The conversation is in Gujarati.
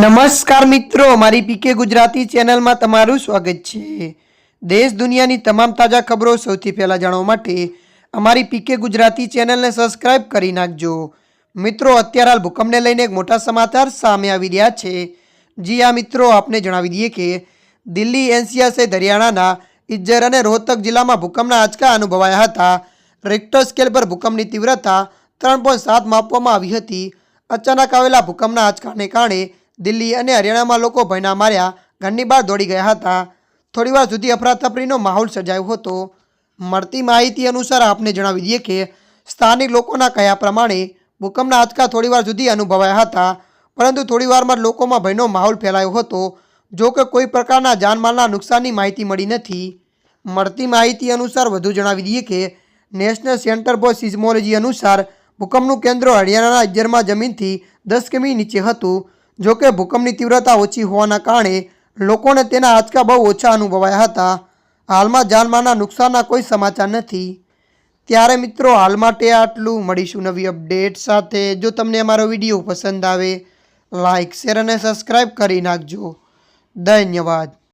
નમસ્કાર મિત્રો મારી પીકે ગુજરાતી ચેનલમાં તમારું સ્વાગત છે. દેશ દુનિયાની તમામ તાજા ખબરો સૌથી પહેલાં જાણવા માટે અમારી પીકે ગુજરાતી ચેનલને સબસ્ક્રાઇબ કરી નાખજો. મિત્રો, અત્યારે હાલ ભૂકંપને લઈને એક મોટા સમાચાર સામે આવી રહ્યા છે. જી આ મિત્રો, આપને જણાવી દઈએ કે દિલ્હી એનસીઆર સહિત હરિયાણાના ઇજ્જર અને રોહતક જિલ્લામાં ભૂકંપના આંચકા અનુભવાયા હતા. રેક્ટર સ્કેલ પર ભૂકંપની તીવ્રતા ત્રણ પોઈન્ટ સાત માપવામાં આવી હતી. અચાનક આવેલા ભૂકંપના આંચકાને કારણે દિલ્હી અને હરિયાણામાં લોકો ભયના માર્યા. ઘરની બહાર દોડી ગયા હતા. થોડીવાર સુધી અફરાતફરીનો માહોલ સર્જાયો હતો. મળતી માહિતી અનુસાર આપને જણાવી દઈએ કે સ્થાનિક લોકોના કહ્યા પ્રમાણે ભૂકંપના આંચકા થોડીવાર સુધી અનુભવાયા હતા. પરંતુ થોડીવારમાં લોકોમાં ભયનો માહોલ ફેલાયો હતો, જો કે કોઈ પ્રકારના જાનમાલના નુકસાનની માહિતી મળી નથી. મળતી માહિતી અનુસાર વધુ જણાવી દઈએ કે નેશનલ સેન્ટર ફોર સિઝમોલોજી અનુસાર ભૂકંપનું કેન્દ્ર હરિયાણાના અજ્જરમાં જમીનથી દસ કિમી નીચે હતું. જો કે ભૂકંપની તીવ્રતા ઓછી હોવાના કારણે લોકોને તેના આંચકા બહુ ઓછા અનુભવાયા હતા. હાલમાં જાનમાના નુકસાનના કોઈ સમાચાર નથી. ત્યારે મિત્રો હાલ માટે આટલું. મળીશું નવી અપડેટ સાથે. જો તમને અમારો વીડિયો પસંદ આવે લાઇક શેર અને સબસ્ક્રાઈબ કરી નાખજો. ધન્યવાદ.